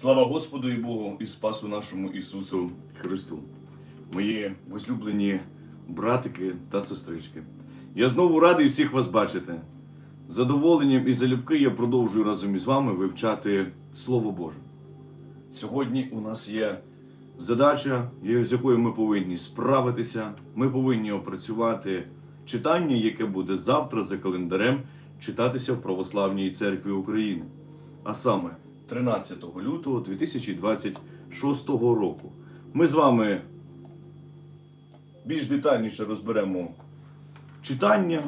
Слава Господу і Богу і Спасу нашому Ісусу Христу. Мої возлюблені братики та сестрички. Я знову радий всіх вас бачити. З задоволенням і залюбки я продовжую разом із вами вивчати Слово Боже. Сьогодні у нас є задача, з якою ми повинні справитися. Ми повинні опрацювати читання, яке буде завтра за календарем читатися в Православній церкві України. А саме 13 лютого 2026 року. Ми з вами більш детальніше розберемо читання.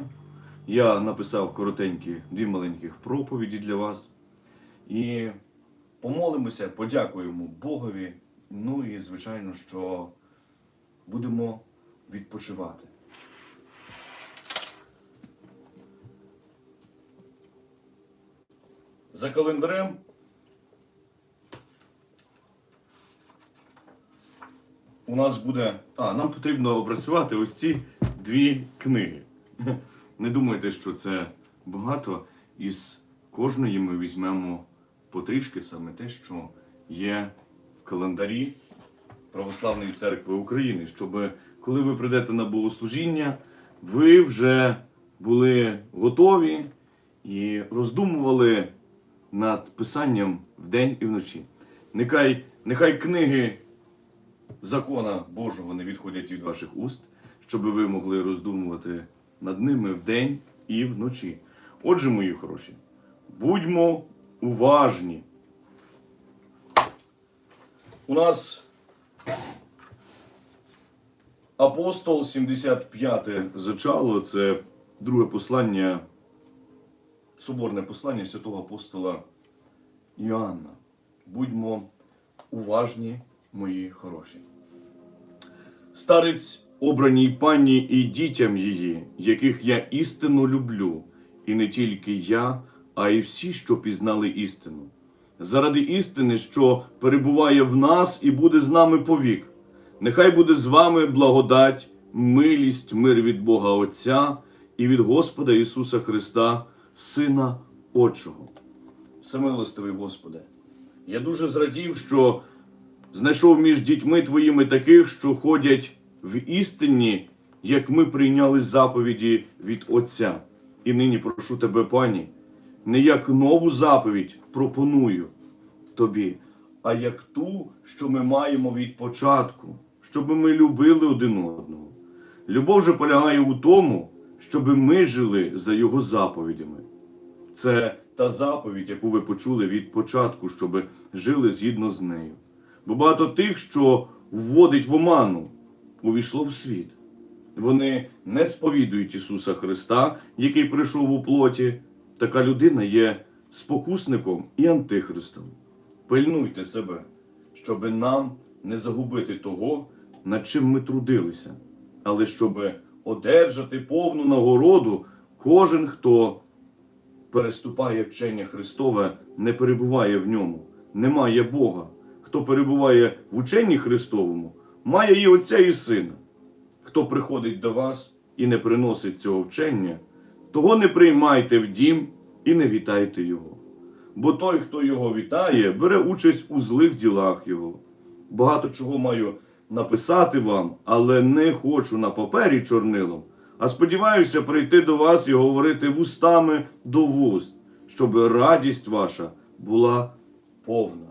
Я написав коротенькі дві маленьких проповіді для вас. І помолимося, подякуємо Богові. Ну і, звичайно, що будемо відпочивати. За календарем у нас буде. А, нам потрібно опрацювати ось ці дві книги. Не думайте, що це багато. Із кожної ми візьмемо потрішки саме те, що є в календарі Православної церкви України, щоб коли ви прийдете на богослужіння, ви вже були готові і роздумували над писанням вдень і вночі. Нехай, нехай книги закона Божого не відходять від ваших уст, щоб ви могли роздумувати над ними вдень і вночі. Отже, мої хороші, будьмо уважні. У нас апостол 75 зачало це друге послання, соборне послання святого апостола Іоанна. Будьмо уважні, мої хороші. Старець обраній пані і дітям її, яких я істинно люблю, і не тільки я, а й всі, що пізнали істину. Заради істини, що перебуває в нас і буде з нами повік. Нехай буде з вами благодать, милість, мир від Бога Отця і від Господа Ісуса Христа, Сина Отчого. Всемилостивий Господи, я дуже зрадів, що знайшов між дітьми твоїми таких, що ходять в істині, як ми прийняли заповіді від Отця. І нині прошу тебе, пані, не як нову заповідь пропоную тобі, а як ту, що ми маємо від початку, щоб ми любили один одного. Любов же полягає у тому, щоб ми жили за його заповідями. Це та заповідь, яку ви почули від початку, щоб жили згідно з нею. Бо багато тих, що вводить в оману, увійшло в світ. Вони не сповідують Ісуса Христа, який прийшов у плоті. Така людина є спокусником і антихристом. Пильнуйте себе, щоби нам не загубити того, над чим ми трудилися, але щоб одержати повну нагороду, кожен, хто переступає вчення Христове, не перебуває в ньому, немає Бога. Хто перебуває в ученні Христовому, має і Отця, і Сина. Хто приходить до вас і не приносить цього вчення, того не приймайте в дім і не вітайте його. Бо той, хто його вітає, бере участь у злих ділах його. Багато чого маю написати вам, але не хочу на папері чорнилом, а сподіваюся прийти до вас і говорити вустами до вуст, щоб радість ваша була повна.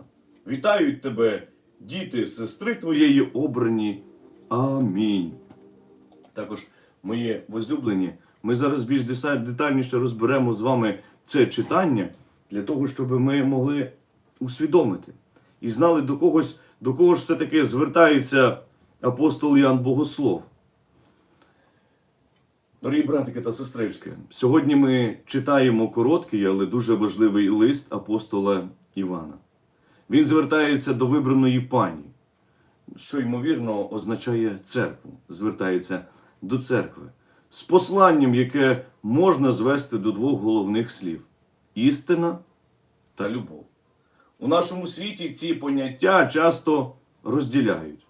Вітають тебе, діти, сестри твоєї обрані. Амінь. Також, мої возлюблені, ми зараз більш детальніше розберемо з вами це читання для того, щоб ми могли усвідомити і знали до когось, до кого ж все-таки звертається апостол Ян Богослов. Дорогі братики та сестрички, сьогодні ми читаємо короткий, але дуже важливий лист апостола Івана. Він звертається до вибраної пані, що ймовірно означає церкву, звертається до церкви з посланням, яке можна звести до двох головних слів: істина та любов. У нашому світі ці поняття часто розділяють.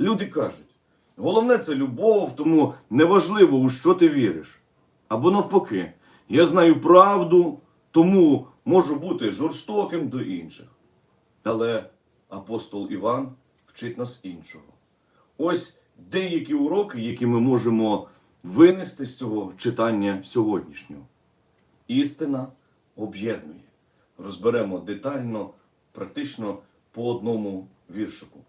Люди кажуть, головне це любов, тому неважливо, у що ти віриш. Або навпаки, я знаю правду, тому можу бути жорстоким до інших. Але апостол Іван вчить нас іншого. Ось деякі уроки, які ми можемо винести з цього читання сьогоднішнього. Істина об'єднує. Розберемо детально, практично по одному віршику.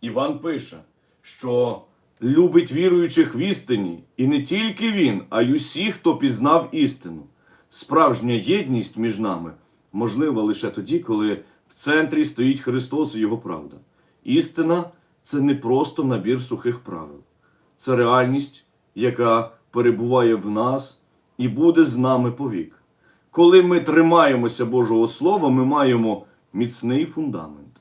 Іван пише, що любить віруючих в істині, і не тільки він, а й усі, хто пізнав істину. Справжня єдність між нами можлива лише тоді, коли в центрі стоїть Христос і Його правда. Істина це не просто набір сухих правил, це реальність, яка перебуває в нас і буде з нами повік. Коли ми тримаємося Божого Слова, ми маємо міцний фундамент.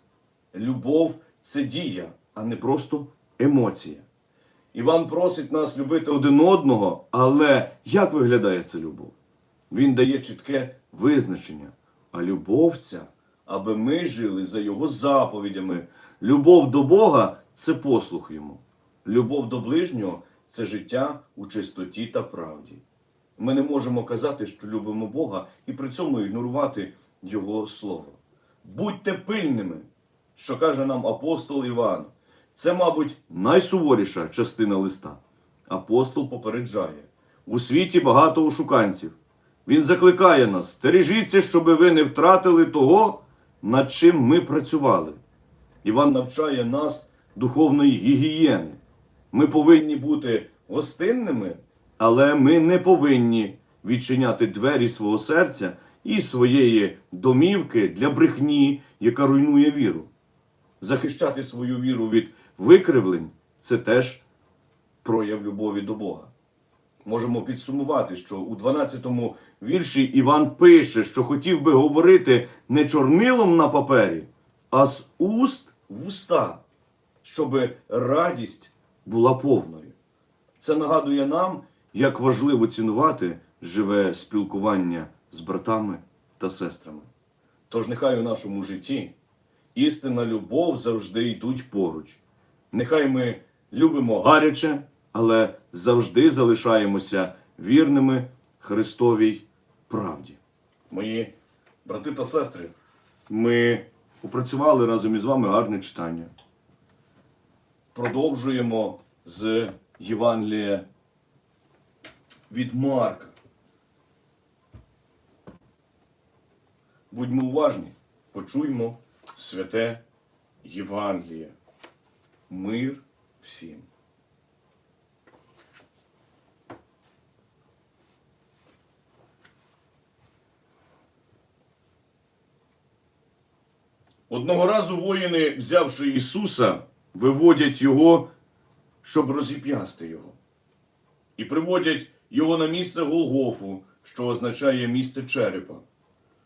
Любов це дія, а не просто емоція. Іван просить нас любити один одного, але як виглядає ця любов? Він дає чітке визначення. А любов ця, аби ми жили за його заповідями. Любов до Бога це послух йому. Любов до ближнього це життя у чистоті та правді. Ми не можемо казати, що любимо Бога, і при цьому ігнорувати Його Слово. Будьте пильними, що каже нам апостол Іван. Це, мабуть, найсуворіша частина листа. Апостол попереджає: у світі багато ошуканців. Він закликає нас, стережіться, щоб ви не втратили того, над чим ми працювали. Іван навчає нас духовної гігієни. Ми повинні бути гостинними, але ми не повинні відчиняти двері свого серця і своєї домівки для брехні, яка руйнує віру. Захищати свою віру від викривлень це теж прояв любові до Бога. Можемо підсумувати, що у 12-му вірші Іван пише, що хотів би говорити не чорнилом на папері, а з уст в уста, щоб радість була повною. Це нагадує нам, як важливо цінувати живе спілкування з братами та сестрами. Тож нехай у нашому житті істина любов завжди йдуть поруч. Нехай ми любимо гаряче, але завжди залишаємося вірними Христовій правді. Мої брати та сестри, ми опрацювали разом із вами гарне читання. Продовжуємо з Євангелія від Марка. Будьмо уважні, почуймо святе Євангеліє. Мир всім. Одного разу воїни, взявши Ісуса, виводять його, щоб розіп'ясти його. І приводять його на місце Голгофу, що означає місце черепа.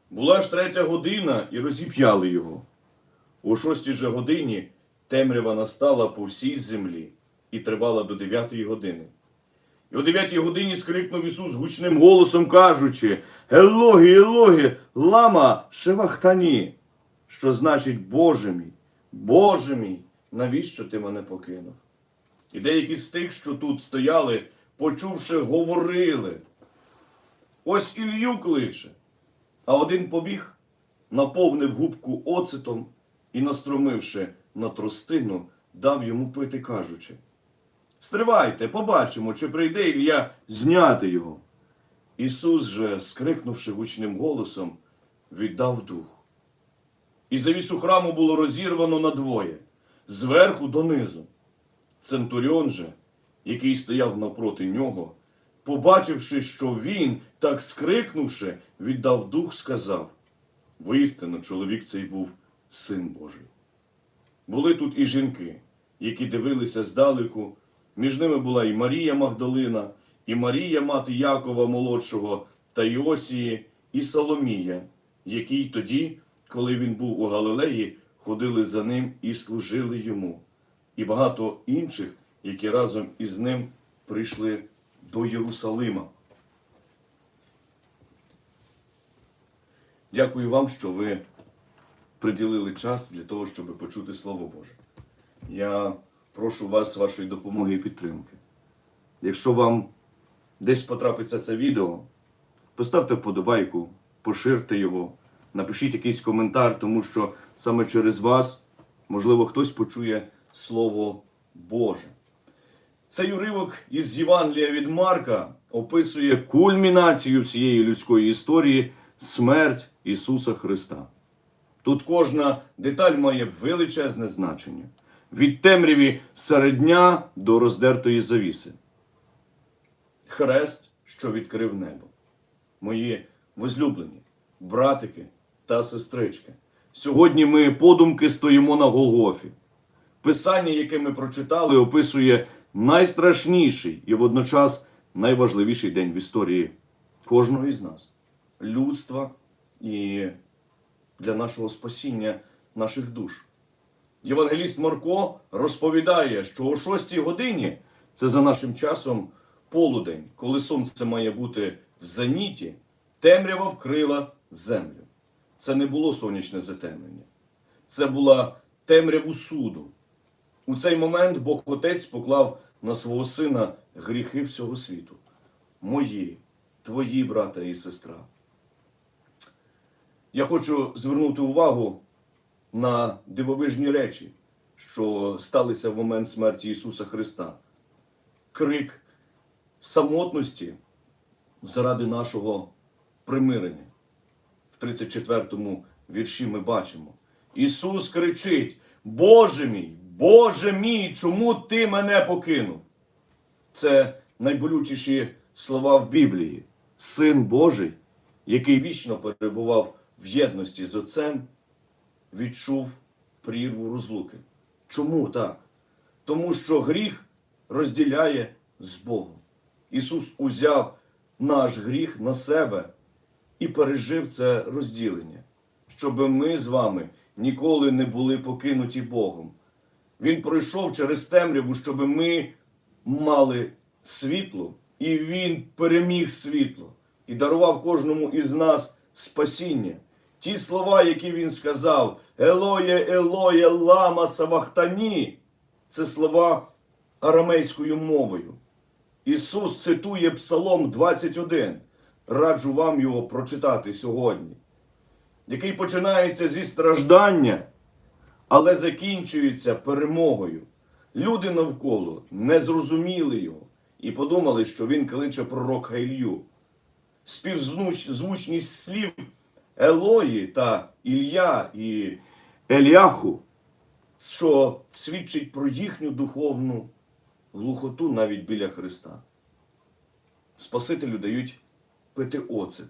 Була ж третя година, і розіп'яли його. У шостій же годині темрява настала по всій землі і тривала до дев'ятої години. І о дев'ятій годині скрикнув Ісус гучним голосом, кажучи: Елогі, Елогі, лама шевахтані, що значить Боже мій, Боже мій, навіщо ти мене покинув? І деякі з тих, що тут стояли, почувши, говорили. Ось Ілью кличе. А один побіг, наповнив губку оцетом і, настромивши на тростину, дав йому пити, кажучи: Стривайте, побачимо, чи прийде Ілля зняти його. Ісус же, скрикнувши гучним голосом, віддав дух. І завісу храму було розірвано надвоє, зверху донизу. Центуріон же, який стояв навпроти нього, побачивши, що він, так скрикнувши, віддав дух, сказав: Воістину, чоловік цей був син Божий. Були тут і жінки, які дивилися здалеку. Між ними була і Марія Магдалина, і Марія, мати Якова молодшого, та Іосії, і Соломія, які й тоді, коли він був у Галилеї, ходили за ним і служили йому, і багато інших, які разом із ним прийшли до Єрусалима. Дякую вам, що ви приділили час для того, щоб почути Слово Боже. Я прошу вас вашої допомоги і підтримки. Якщо вам десь потрапиться це відео, поставте вподобайку, поширте його, напишіть якийсь коментар, тому що саме через вас, можливо, хтось почує Слово Боже. Цей уривок із Євангелія від Марка описує кульмінацію всієї людської історії смерть Ісуса Христа. Тут кожна деталь має величезне значення. Від темряві серед дня до роздертої завіси. Хрест, що відкрив небо. Мої возлюблені, братики та сестрички. Сьогодні ми подумки стоїмо на Голгофі. Писання, яке ми прочитали, описує найстрашніший і водночас найважливіший день в історії кожного із нас, людства і для нашого спасіння наших душ. Євангеліст Марко розповідає, що о 6 годині, це за нашим часом полудень, коли сонце має бути в зеніті, темрява вкрила землю. Це не було сонячне затемнення. Це була темряву суду. У цей момент Бог Отець поклав на свого сина гріхи всього світу. Мої, твої брата і сестра. Я хочу звернути увагу на дивовижні речі, що сталися в момент смерті Ісуса Христа. Крик самотності заради нашого примирення. В 34-му вірші ми бачимо. Ісус кричить: Боже мій, Боже мій, чому ти мене покинув? Це найболючіші слова в Біблії. Син Божий, який вічно перебував в єдності з Отцем, відчув прірву розлуки. Чому так? Тому що гріх розділяє з Богом. Ісус узяв наш гріх на себе і пережив це розділення, щоб ми з вами ніколи не були покинуті Богом. Він пройшов через темряву, щоб ми мали світло, і Він переміг світло і дарував кожному із нас спасіння. Ті слова, які він сказав, Елоє, Елоє, лама савахтані, це слова арамейською мовою. Ісус цитує Псалом 21. Раджу вам його прочитати сьогодні, який починається зі страждання, але закінчується перемогою. Люди навколо не зрозуміли його і подумали, що він кличе пророка Ілью. Співзвучність слів Елої та Ілля і Еліаху, що свідчить про їхню духовну глухоту навіть біля Христа. Спасителю дають пити оцет.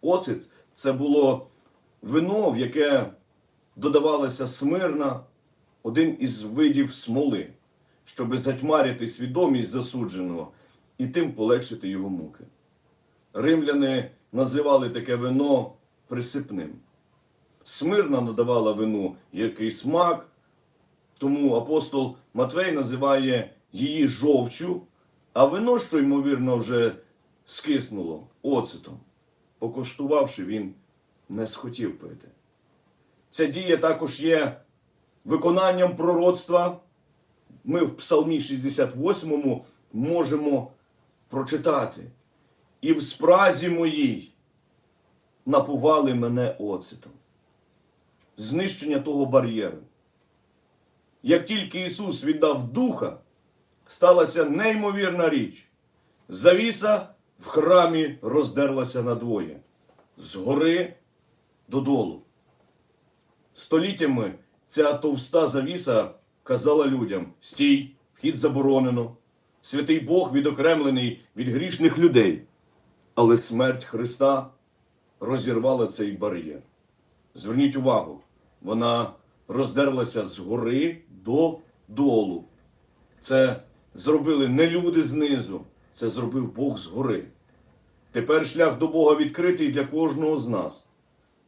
Оцет це було вино, в яке додавалася смирна, один із видів смоли, щоби затьмарити свідомість засудженого і тим полегшити його муки. Римляни називали таке вино присипним. Смирна надавала вину гіркий смак, тому апостол Матвей називає її жовчю, а вино, що ймовірно вже скиснуло оцетом. Покоштувавши, він не схотів пити. Ця дія також є виконанням пророцтва. Ми в Псалмі 68 можемо прочитати. І в спразі моїй напували мене оцетом. Знищення того бар'єру. Як тільки Ісус віддав духа, сталася неймовірна річ. Завіса в храмі роздерлася надвоє, згори додолу. Століттями ця товста завіса казала людям: стій, вхід заборонено, святий Бог відокремлений від грішних людей. Але смерть Христа розірвала цей бар'єр. Зверніть увагу, вона роздерлася згори до долу. Це зробили не люди знизу, це зробив Бог згори. Тепер шлях до Бога відкритий для кожного з нас.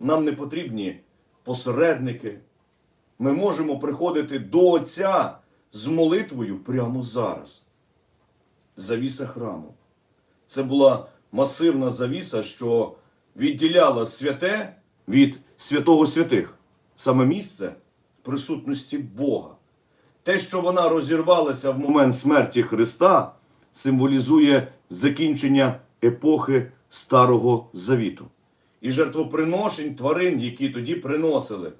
Нам не потрібні посередники. Ми можемо приходити до Отця з молитвою прямо зараз. Завіса храму. Це була масивна завіса, що відділяла святе від святого святих, саме місце присутності Бога. Те, що вона розірвалася в момент смерті Христа, символізує закінчення епохи Старого Завіту. і жертвоприношень тварин, які тоді приносили.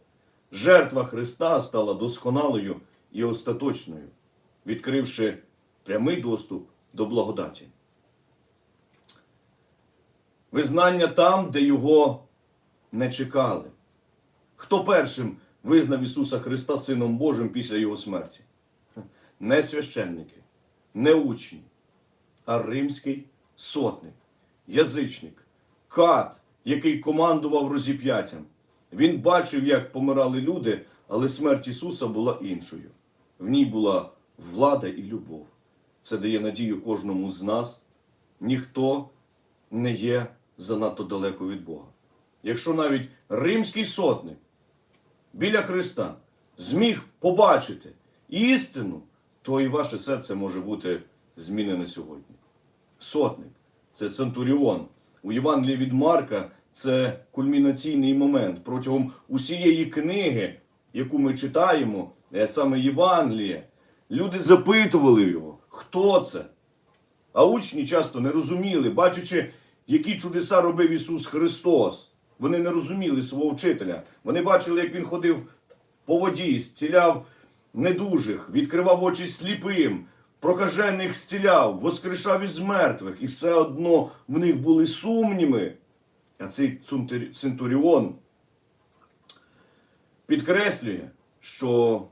Жертва Христа стала досконалою і остаточною, відкривши прямий доступ до благодаті. Визнання там, де його не чекали. Хто першим визнав Ісуса Христа Сином Божим після Його смерті? Не священники, не учні, а римський сотник, язичник, кат, який командував розіп'яттям. Він бачив, як помирали люди, але смерть Ісуса була іншою. В ній була влада і любов. Це дає надію кожному з нас. Ніхто не є занадто далеко від Бога. Якщо навіть римський сотник біля Христа зміг побачити істину, то і ваше серце може бути змінене сьогодні. Сотник це центуріон. У Євангелії від Марка це кульмінаційний момент. Протягом усієї книги, яку ми читаємо, е, саме Євангеліє, люди запитували його, хто це. А учні часто не розуміли, бачачи, які чудеса робив Ісус Христос. Вони не розуміли свого вчителя. Вони бачили, як Він ходив по воді, зціляв недужих, відкривав очі сліпим, прокажених зціляв, воскрешав із мертвих. І все одно в них були сумніви. А цей центуріон підкреслює, що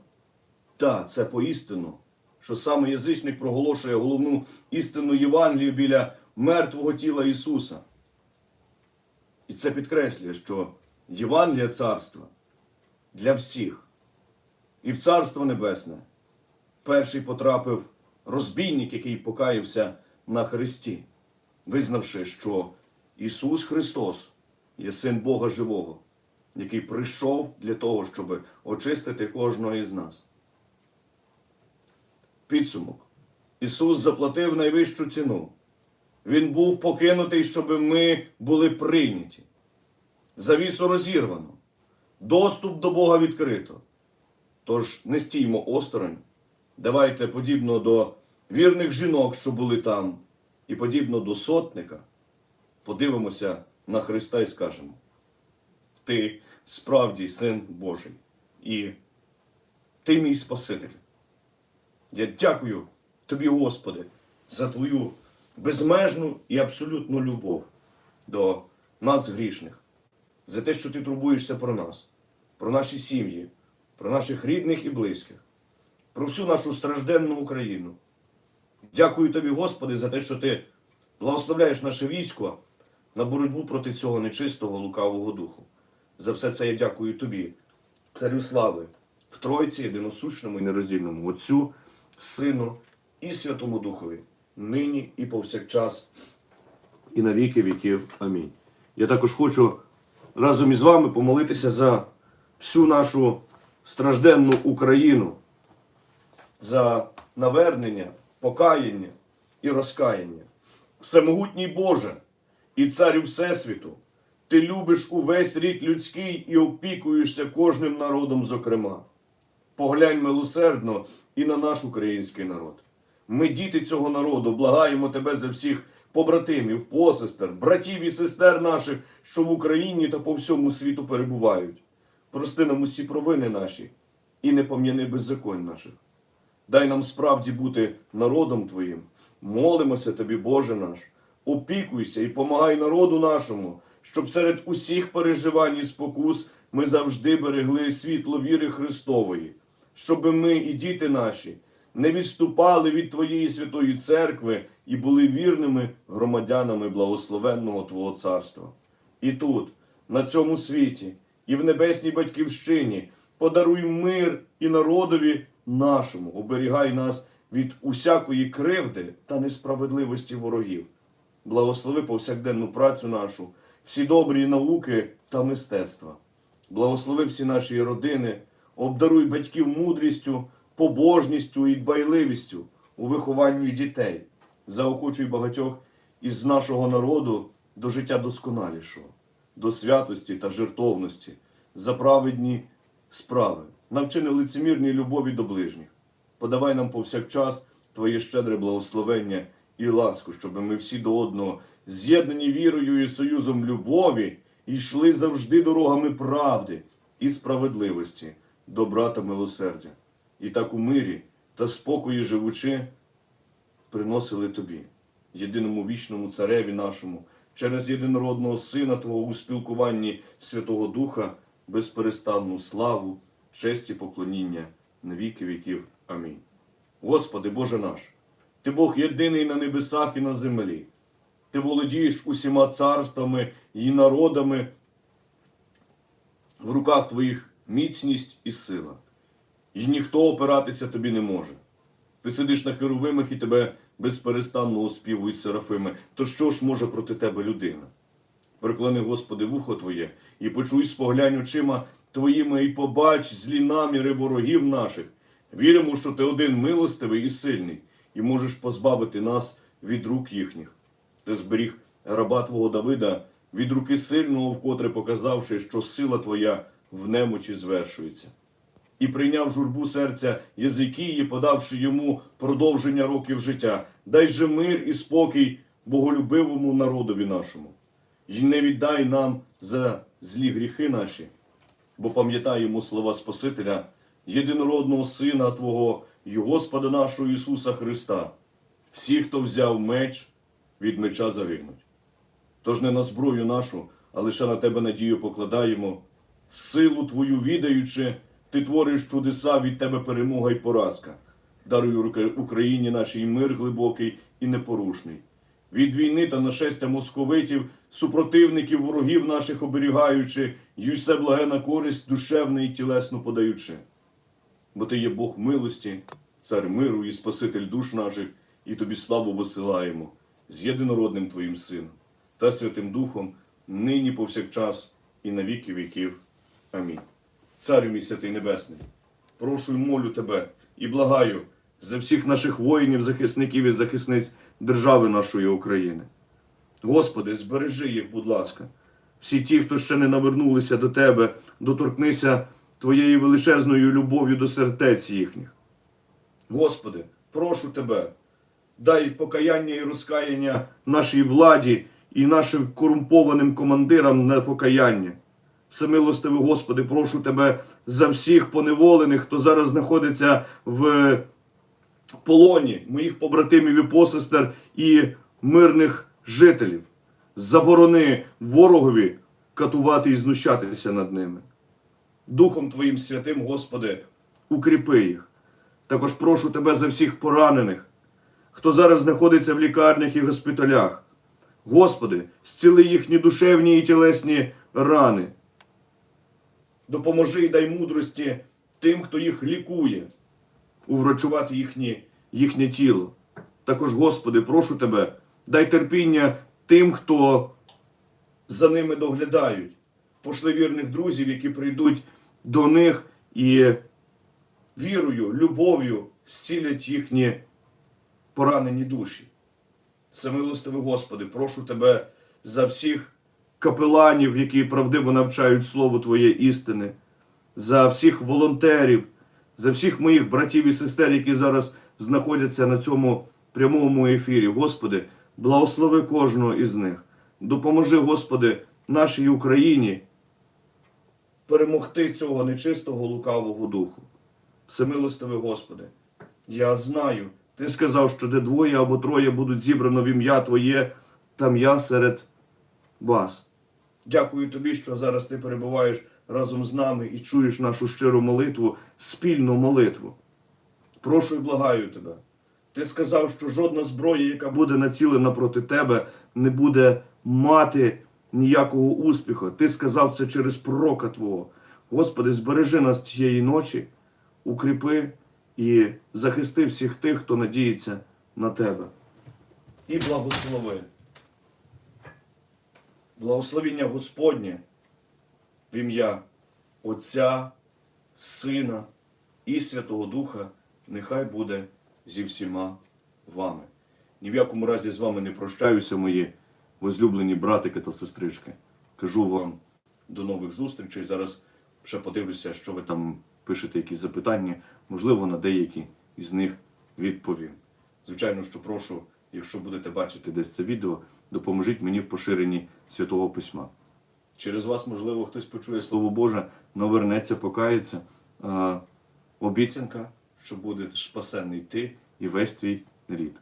та, це поістину, що саме язичник проголошує головну істину Євангелію біля мертвого тіла Ісуса. І це підкреслює, що Євангелія царства для всіх. І в Царство Небесне перший потрапив розбійник, який покаявся на Христі, визнавши, що Ісус Христос є Син Бога Живого, який прийшов для того, щоб очистити кожного із нас. Підсумок. Ісус заплатив найвищу ціну. Він був покинутий, щоб ми були прийняті. Завісу розірвано. Доступ до Бога відкрито. Тож не стіймо осторонь. Давайте, подібно до вірних жінок, що були там, і подібно до сотника, подивимося на Христа і скажемо: Ти справді син Божий, і ти мій Спаситель. Я дякую тобі, Господи, за твою безмежну і абсолютну любов до нас грішних, за те, що ти турбуєшся про нас, про наші сім'ї, про наших рідних і близьких, про всю нашу стражденну Україну. Дякую тобі, Господи, за те, що ти благословляєш наше військо на боротьбу проти цього нечистого лукавого духу. За все це я дякую тобі, царю слави, в Тройці, єдиносущному і нероздільному Отцю, Сину і Святому Духові, нині і повсякчас, і на віки віків. Амінь. Я також хочу разом із вами помолитися за всю нашу стражденну Україну, за навернення, покаяння і розкаяння. Всемогутній Боже і царю Всесвіту, ти любиш увесь рід людський і опікуєшся кожним народом, зокрема. Поглянь милосердно і на наш український народ. Ми, діти цього народу, благаємо тебе за всіх побратимів, посестер, братів і сестер наших, що в Україні та по всьому світу перебувають. Прости нам усі провини наші і не пом'яни беззаконь наших. Дай нам справді бути народом Твоїм. Молимося Тобі, Боже наш, опікуйся і помагай народу нашому, щоб серед усіх переживань і спокус ми завжди берегли світло віри Христової, щоб ми і діти наші не відступали від Твоєї святої церкви і були вірними громадянами благословенного Твого царства. І тут, на цьому світі, і в небесній батьківщині подаруй мир і народові нашому, оберігай нас від усякої кривди та несправедливості ворогів. Благослови повсякденну працю нашу, всі добрі науки та мистецтва. Благослови всі наші родини, обдаруй батьків мудрістю, побожністю і дбайливістю у вихованні дітей, заохочуй багатьох із нашого народу до життя досконалішого, до святості та жертовності, за праведні справи, навчи лицемірній любові до ближніх. Подавай нам повсякчас Твоє щедре благословення і ласку, щоб ми всі до одного, з'єднані вірою і союзом любові йшли завжди дорогами правди і справедливості, добра та милосердя. І так у мирі та спокої живучи, приносили тобі, єдиному вічному цареві нашому, через єдинородного Сина Твого у спілкуванні Святого Духа, безперестанну славу, честь і поклоніння на віки віків. Амінь. Господи Боже наш, Ти Бог єдиний на небесах і на землі. Ти володієш усіма царствами і народами, в руках Твоїх міцність і сила, і ніхто опиратися тобі не може. Ти сидиш на херовимах і тебе безперестанно оспівують серафими. То що ж може проти тебе людина? Приклони, Господи, вухо Твоє, і почуй споглянь очима Твоїми, і побач злі наміри ворогів наших. Віримо, що Ти один милостивий і сильний, і можеш позбавити нас від рук їхніх. Ти зберіг раба Твого Давида від руки сильного, вкотре показавши, що сила Твоя в немочі звершується і прийняв журбу серця Язикії, подавши йому продовження років життя. Дай же мир і спокій боголюбивому народові нашому. І не віддай нам за злі гріхи наші, бо пам'ятаємо слова Спасителя, єдинородного Сина Твого і Господа нашого Ісуса Христа. Всі, хто взяв меч, від меча загинуть. Тож не на зброю нашу, а лише на тебе надію покладаємо, силу твою відаючи, ти твориш чудеса від тебе перемога і поразка. Даруй Україні нашій мир глибокий і непорушний. Від війни та нашестя московитів, супротивників, ворогів наших оберігаючи, й все благе на користь душевне і тілесно подаючи. Бо ти є Бог милості, цар миру і Спаситель душ наших, і тобі славу висилаємо з єдинородним Твоїм Сином та Святим Духом, нині повсякчас і на віки віків. Амінь. Царю мій святий Небесний, прошу і молю тебе і благаю за всіх наших воїнів, захисників і захисниць держави нашої України. Господи, збережи їх, будь ласка. Всі ті, хто ще не навернулися до Тебе, доторкнися Твоєю величезною любов'ю до сердець їхніх. Господи, прошу Тебе, дай покаяння і розкаяння нашій владі і нашим корумпованим командирам на покаяння. Всемилостивий Господи, прошу Тебе за всіх поневолених, хто зараз знаходиться в полоні моїх побратимів і посестер і мирних жителів. Заборони ворогові катувати і знущатися над ними. Духом Твоїм святим, Господи, укріпи їх. Також прошу Тебе за всіх поранених, хто зараз знаходиться в лікарнях і госпіталях. Господи, зціли їхні душевні і тілесні рани. Допоможи і дай мудрості тим, хто їх лікує, уврачувати їхні, їхнє тіло. Також, Господи, прошу Тебе, дай терпіння тим, хто за ними доглядають. Пошли вірних друзів, які прийдуть до них і вірою, любов'ю зцілять їхні поранені душі. Всемилостивий Господи, прошу Тебе за всіх капеланів, які правдиво навчають Слово Твоє істини, за всіх волонтерів, за всіх моїх братів і сестер, які зараз знаходяться на цьому прямому ефірі. Господи, благослови кожного із них. Допоможи, Господи, нашій Україні перемогти цього нечистого лукавого духу. Всемилостивий Господи, я знаю, Ти сказав, що де двоє або троє будуть зібрано в ім'я Твоє, там я серед вас. Дякую тобі, що зараз ти перебуваєш разом з нами і чуєш нашу щиру молитву, спільну молитву. Прошу і благаю тебе. Ти сказав, що жодна зброя, яка буде націлена проти тебе, не буде мати ніякого успіху. Ти сказав це через пророка Твого. Господи, збережи нас цієї ночі, укріпи і захисти всіх тих, хто надіється на тебе. І благослови. Благословіння Господнє в ім'я Отця, Сина і Святого Духа нехай буде зі всіма вами. Ні в якому разі з вами не прощаюся, мої возлюблені братики та сестрички. Кажу вам до нових зустрічей. Зараз ще подивлюся, що ви там пишете, якісь запитання. Можливо, на деякі із них відповім. Звичайно, що прошу, якщо будете бачити десь це відео, допоможіть мені в поширенні Святого Письма. Через вас, можливо, хтось почує Слово Боже, но вернеться, покається. А, обіцянка, що буде спасенний ти і весь твій рід.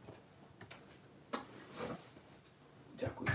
Дякую.